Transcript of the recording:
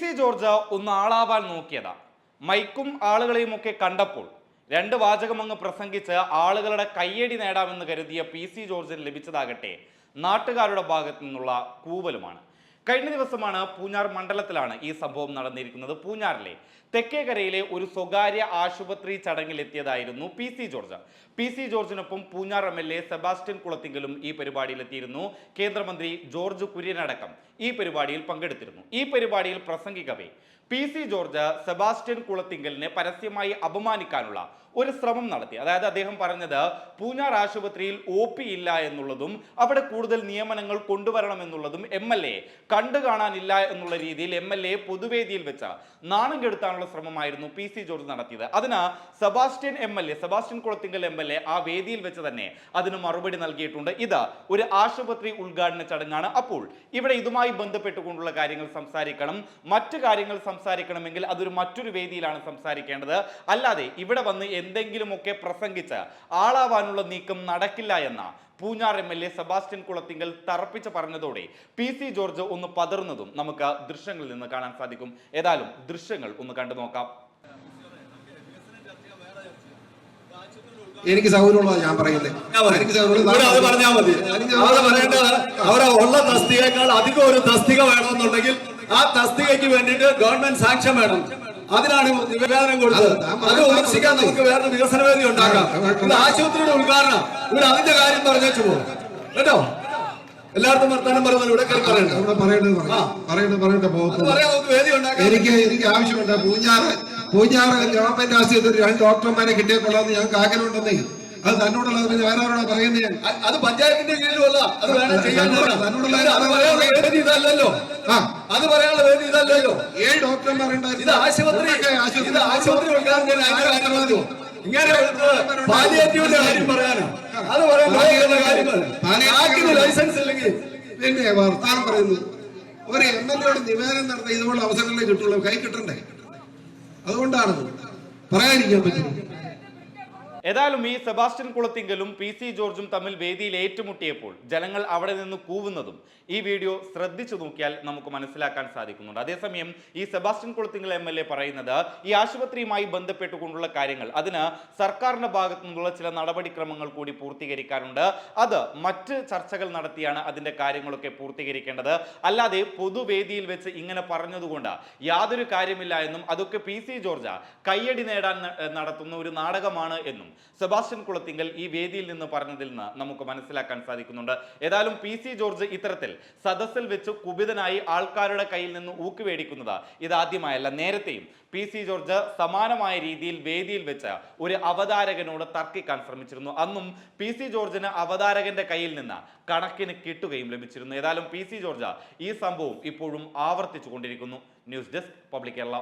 C George ഒന്ന് ആളാവാൻ നോക്കിയതാ. മൈക്കും ആളുകളെയും ഒക്കെ കണ്ടപ്പോൾ രണ്ട് വാചകമങ്ങ് പ്രസംഗിച്ച് ആളുകളുടെ കയ്യടി നേടാമെന്ന് കരുതിയ പി സി ജോർജിന് ലഭിച്ചതാകട്ടെ നാട്ടുകാരുടെ ഭാഗത്തു നിന്നുള്ള കൂവലുമാണ്. കഴിഞ്ഞ ദിവസമാണ് പൂഞ്ഞാർ മണ്ഡലത്തിലാണ് ഈ സംഭവം നടന്നിരിക്കുന്നത്. പൂഞ്ഞാറിലെ തെക്കേകരയിലെ ഒരു സ്വകാര്യ ആശുപത്രി ചടങ്ങിൽ എത്തിയതായിരുന്നു P C George. P C ജോർജിനൊപ്പം Poonjar M L A Sebastian കുളത്തിങ്കലും ഈ പരിപാടിയിൽ എത്തിയിരുന്നു കേന്ദ്രമന്ത്രി ജോർജ് കുര്യനടക്കം ഈ പരിപാടിയിൽ പങ്കെടുത്തിരുന്നു. ഈ പരിപാടിയിൽ പ്രസംഗിക്കവേ പി സി ജോർജ് സെബാസ്റ്റ്യൻ കുളത്തിങ്കലിനെ പരസ്യമായി അപമാനിക്കാനുള്ള ഒരു ശ്രമം നടത്തി. അതായത് അദ്ദേഹം പറഞ്ഞത് പൂഞ്ഞാർ ആശുപത്രിയിൽ ഒ ഇല്ല എന്നുള്ളതും അവിടെ കൂടുതൽ നിയമനങ്ങൾ കൊണ്ടുവരണമെന്നുള്ളതും എം എൽ എ കണ്ടു കാണാനില്ല എന്നുള്ള രീതിയിൽ എം എൽ എ പൊതുവേദിയിൽ വെച്ച നാണം കെടുത്താനുള്ള ശ്രമമായിരുന്നു പി സി ജോർജ് നടത്തിയത്. അതിന് Sebastian M L A Sebastian Kulathinkal M L A ആ വേദിയിൽ വെച്ച് തന്നെ അതിന് മറുപടി നൽകിയിട്ടുണ്ട്. ഇത് ഒരു ആശുപത്രി ഉദ്ഘാടന ചടങ്ങാണ്. അപ്പോൾ ഇവിടെ ഇതുമായി ബന്ധപ്പെട്ടുകൊണ്ടുള്ള കാര്യങ്ങൾ സംസാരിക്കണം. മറ്റു കാര്യങ്ങൾ സംസാരിക്കണമെങ്കിൽ അതൊരു മറ്റൊരു വേദിയിലാണ് സംസാരിക്കേണ്ടത്. അല്ലാതെ ഇവിടെ വന്ന് എന്തെങ്കിലുമൊക്കെ പ്രസംഗിച്ച് ആളാവാനുള്ള നീക്കം നടക്കില്ല എന്ന Poonjar M L A Sebastian Kulathinkal തറപ്പിച്ച് പറഞ്ഞതോടെ പി സി ജോർജ് ഒന്ന് പതർന്നതും നമുക്ക് ദൃശ്യങ്ങളിൽ നിന്ന് കാണാൻ സാധിക്കും. ഏതായാലും ദൃശ്യങ്ങൾ ഒന്ന് കണ്ടു നോക്കാം. എനിക്ക് സൗകര്യമുള്ളതാണ് ഞാൻ പറയുന്നത് എനിക്ക് സൗകര്യം പറഞ്ഞാൽ മതി. അവിടെ പറയേണ്ടത് ഉള്ള തസ്തികയേക്കാൾ അധികം ഒരു തസ്തിക വേണമെന്നുണ്ടെങ്കിൽ ആ തസ്തികയ്ക്ക് വേണ്ടിയിട്ട് ഗവൺമെന്റ് സാക്ഷ്യം വേണം. അതിനാണ് നിവേദനം കൊടുത്തത്. അത് വിമർശിക്കാൻ നമുക്ക് വേറൊരു വികസന വേദി ഉണ്ടാക്കാം ഇത് ആശുപത്രിയുടെ ഉദ്ഘാടനം. ഇവർ അതിന്റെ കാര്യം പറഞ്ഞു പോകും കേട്ടോ? എല്ലായിടത്തും വർത്താനം പറയുന്നത് ഇവിടെ കേറി പറയണ്ട. അവിടെ പറയേണ്ടത്. പറയേണ്ടത് പറയട്ടെ എനിക്ക് എനിക്ക് ആവശ്യമുണ്ട്. പൂഞ്ഞാറ് പൂഞ്ഞാറ് ഗവൺമെന്റ് ആശുപത്രി രണ്ട് ഡോക്ടർമാരെ കിട്ടിയ കൊള്ളാന്ന് ഞങ്ങൾക്ക് ആഗ്രഹമുണ്ടെന്നേ. അത് തന്നോടുള്ളത് പിന്നെ വേറെ ആരോടാ പറയുന്നത് ഞാൻ അത് പഞ്ചായത്തിന്റെ കീഴിലുമല്ല അത് വേണം ചെയ്യാൻ. തന്നോടുള്ള പറയാനുള്ള ഇതല്ലല്ലോ. ആ. അത് പറയാനുള്ള വേദി ഇതല്ലല്ലോ. ഏഴ് ഡോക്ടർമാരുണ്ടായിരുന്നു. ഇത് ആശുപത്രി ആശുപത്രി പറഞ്ഞു ഇങ്ങനെ പാലിയേറ്റീവിന്റെ കാര്യം പറയാനോ? അത് പറയാൻ കാര്യങ്ങൾ ലൈസൻസ് ഇല്ലെങ്കിൽ പിന്നെ വർത്താനം പറയുന്നു. ഒരു എം എൽ എയുടെ നിവേദനം നടത്തി ഇതുപോലെ അവസരങ്ങളെ കിട്ടുള്ളൂ. കൈ കിട്ടണ്ടേ? അതുകൊണ്ടാണ് പറയാതിരിക്കാൻ പറ്റും ഏതായാലും ഈ സെബാസ്റ്റ്യൻ കുളത്തിങ്കലും പി സി ജോർജും തമ്മിൽ വേദിയിൽ ഏറ്റുമുട്ടിയപ്പോൾ ജനങ്ങൾ അവിടെ നിന്ന് കൂവുന്നതും ഈ വീഡിയോ ശ്രദ്ധിച്ചു നോക്കിയാൽ നമുക്ക് മനസ്സിലാക്കാൻ സാധിക്കുന്നുണ്ട്. അതേസമയം ഈ Sebastian Kulathinkal M L A പറയുന്നത് ഈ ആശുപത്രിയുമായി ബന്ധപ്പെട്ടുകൊണ്ടുള്ള കാര്യങ്ങൾ അതിന് സർക്കാരിന്റെ ഭാഗത്തു നിന്നുള്ള ചില നടപടിക്രമങ്ങൾ കൂടി പൂർത്തീകരിക്കാനുണ്ട്. അത് മറ്റ് ചർച്ചകൾ നടത്തിയാണ് അതിന്റെ കാര്യങ്ങളൊക്കെ പൂർത്തീകരിക്കേണ്ടത്. അല്ലാതെ പൊതുവേദിയിൽ വെച്ച് ഇങ്ങനെ പറഞ്ഞതുകൊണ്ട് യാതൊരു കാര്യമില്ല എന്നും അതൊക്കെ പി സി ജോർജ കയ്യടി നേടാൻ നടത്തുന്ന ഒരു നാടകമാണ് എന്നും സെബാസ്റ്റ്യൻ കുളത്തിങ്കൽ ഈ വേദിയിൽ നിന്ന് പറഞ്ഞതിൽ നിന്ന് നമുക്ക് മനസ്സിലാക്കാൻ സാധിക്കുന്നുണ്ട്. ഏതായാലും പി സി ജോർജ് ഇത്തരത്തിൽ സദസ്സിൽ വെച്ച് കുപിതനായി ആൾക്കാരുടെ കയ്യിൽ നിന്ന് ഊക്ക് മേടിക്കുന്നത് ഇതാദ്യമായല്ല. നേരത്തെയും പി സി ജോർജ് സമാനമായ രീതിയിൽ വേദിയിൽ വെച്ച് ഒരു അവതാരകനോട് തർക്കിക്കാൻ ശ്രമിച്ചിരുന്നു. അന്നും പി സി ജോർജിന് അവതാരകന്റെ കയ്യിൽ നിന്ന് കണക്കിന് കിട്ടുകയും ലഭിച്ചിരുന്നു. ഏതായാലും പി സി ജോർജ് ഈ സംഭവം ഇപ്പോഴും ആവർത്തിച്ചു കൊണ്ടിരിക്കുന്നു ന്യൂസ് ഡെസ്ക് പബ്ലിക് കേരള.